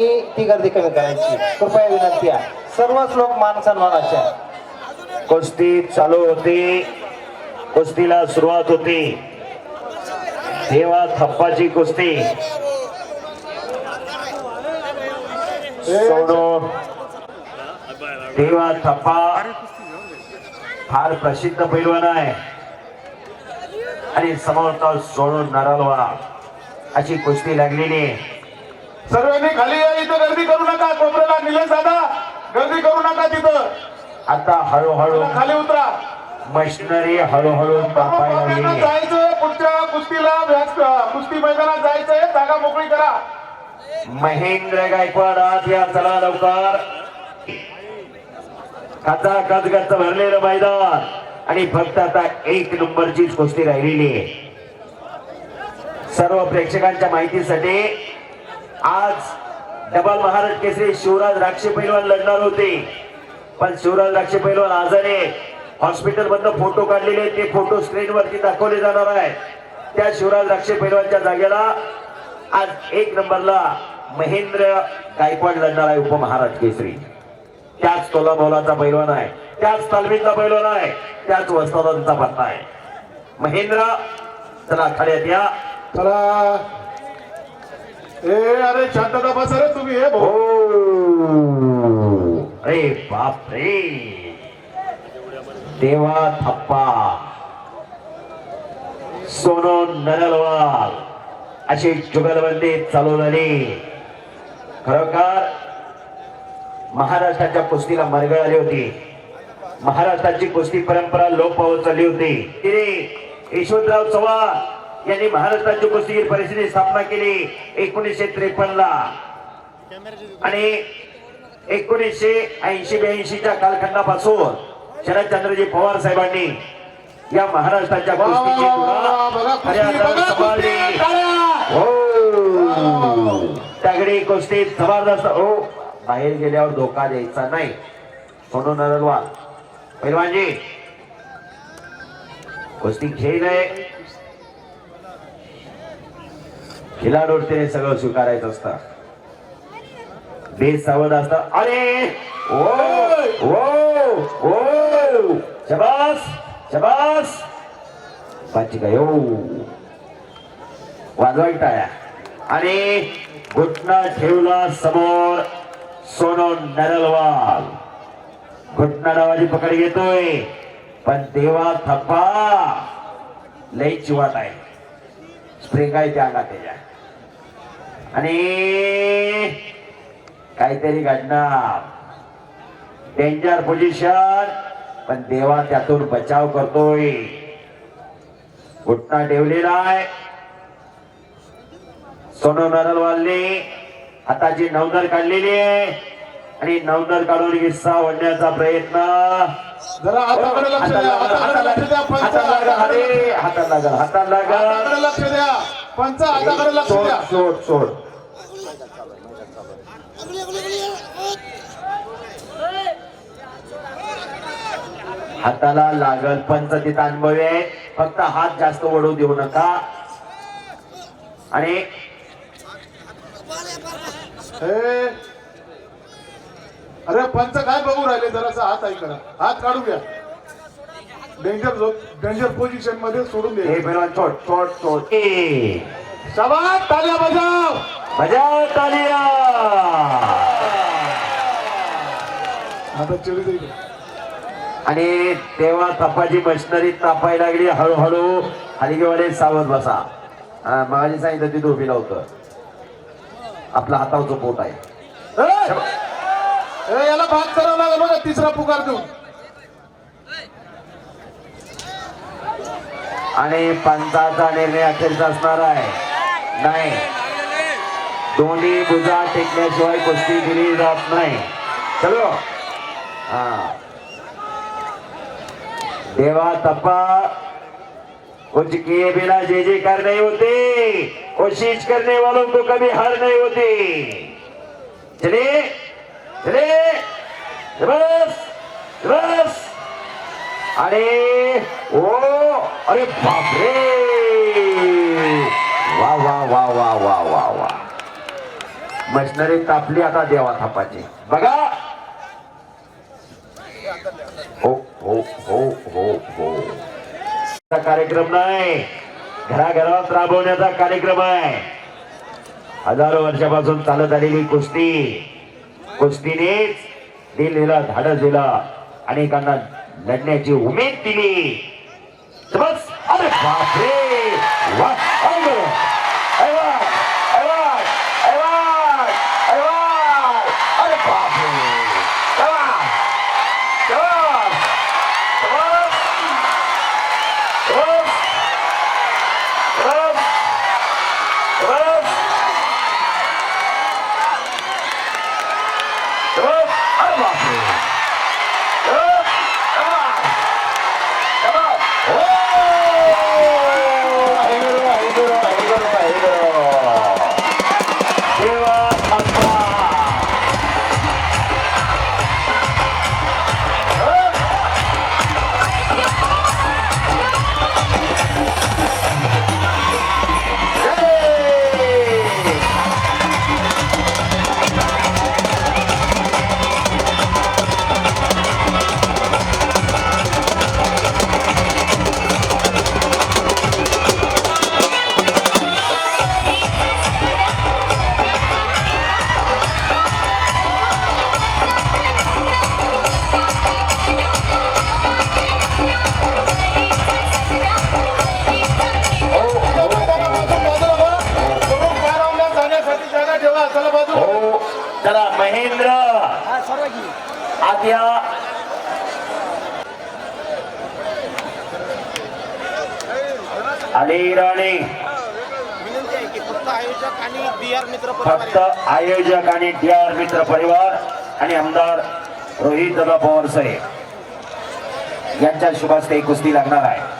ती गर्दी कमी करायची. कृपया विनंती आहे. सर्वच लोक मान सन्मानाचे कुस्ती चालू होती. कुस्तीला सुरुवात होती. तेव्हा थप्पाची कुस्ती. सोडून तेव्हा थप्पा. फार प्रसिद्ध पैलवान आहे. आणि समोरचा सोडून नरलवा अशी कुस्ती लागलेली आहे. सर्वांनी खाली या इथं गर्दी करू नका. कोपऱ्याला निलेश दादा गर्दी करू नका तिथं. आता हळूहळू खाली उतरा. मशिनरी हळूहळू जायचंय पुढच्या कुस्तीला कुस्ती मैदानात जायचंय जागा मोकळी करा. महेंद्र गायकवाड आत या चला लवकर. कच गच भरलेलं मैदान. आणि फक्त आता एक नंबरचीच कुस्ती राहिलेली आहे. सर्व प्रेक्षकांच्या माहितीसाठी आज डबल महाराज केसरी शिवराज राक्षे पैलवान लढणार होते. पण शिवराज राक्षे पैलवान आजाने हॉस्पिटल मधनं फोटो काढलेले आहेत. ते फोटो स्क्रीन वरती दाखवले जाणार आहे. त्या शिवराज राक्षे पैलवानच्या जागेला आज एक नंबरला महेंद्र गायकवाड लढणार आहे उपमहाराज केसरी. त्याच तोला मोलाचा पैलवान आहे. त्याच तालमीचा पैलवान आहे. त्याच वस्तादांचा पत्ता आहे. महेंद्र चला खड्यात या. चला. ए अरे शांतता बसा रे तुम्ही हे भाऊ. अरे बाप रे देवा थप्पा. सोनो नरलवाल. अशी जुगलबंदी चालू खरोखर महाराष्ट्राच्या कुस्तीला मार्ग आली होती. महाराष्ट्राची कुस्ती परंपरा लोप पावत चालली होती. तिने यशवंतराव चव्हाण यांनी महाराष्ट्राची कुस्ती परिषदेची स्थापना केली एकोणीसशे त्रेपन्न ला आणि एकोणीसशे ऐंशी ब्याऐंशीच्या कालखंडापासून शरदचंद्रजी पवार साहेबांनी या महाराष्ट्राच्या टाळ्या. हो. कुस्ती जबरदस्त. हो बाहेर गेल्यावर धोका द्यायचा नाही. म्हणून पैलवानजी कुस्ती खेळ आहे खिलाडूने सगळं स्वीकारायचं असतं. बेसावध सावध अरे! ओ! ओ! ओ! शबास! शबास! पाची काय ओ! वाजवाई टाळ्या. आणि घुटना ठेवला समोर सोनो नरलवाल. घुटना नावाची पकड घेतोय. पण देवा थप्पा लई चिवाट आहे. स्प्रिंग आहे त्या अंगात त्याच्या. आणि काहीतरी घडणार. डेंजर पोझिशन पण देवा त्यातून बचाव करतोय. घुटना ठेवलेला आहे सोनो नरलवालने हाताची नवनर काढलेली आहे. आणि नवनर काढून हिस्सा ओढण्याचा प्रयत्न. जरा हाताकडे लक्ष द्या. हाताकडे लक्ष द्या. पंच हातात लागल हाताकडे लक्ष द्या. सोड द्या. सोड सोड. हाताला लागल पंच तिथं अनुभवी आहे फक्त हात जास्त वडू देऊ नका. आणि हे. अरे पंच काय बघू राहिले? जरासा हात ऐकला हात काढू घ्या डेंजर डेंजर पोझिशनमध्ये सोडून हे दे पहिला छोट छोट छोट ए. शाबास ताल्या बजाव बजाव तालिया। आता आणि तेव्हा तपाची मशिनरी तापायला लागली हळूहळू हलगेवाडे सावध बसा. मगाशी सांगितलं तिथे उभी लावतं आपला हातावचं पोट आहे. याला भाग करावं लागेल बघा तिसरा पुकार देऊन. आणि पंचाचा निर्णय अखेरचा असणार आहे. नाही। दोन्ही भुजा टेकल्याशिवाय कुस्ती दिली जात नाही। चलो। हा। देवा तपा कुछ किए बिना जे जे कर नहीं होते। कोशिश करने वालों को कभी हार नहीं होती। चले चले बस बस अरे, ओ, अरे बापरे वा मशिनरी तापली आता देवा थापाची. बघा. हो हो हो हो हो. कार्यक्रम नाही. घराघरात राबवण्याचा कार्यक्रम आहे. हजारो वर्षापासून चालत आलेली कुस्ती. कुस्तीनेच दिलेला धाडस दिला. अनेकांना लढण्याची उमेद दिली. बस. अरे बापरे! आयोजक आणि परिवार फक्त आयोजक आणि डी आर मित्र परिवार आणि आमदार रोहित दादा पवार साहेब. यांच्या शुभास्ते कुस्ती लागणार आहे.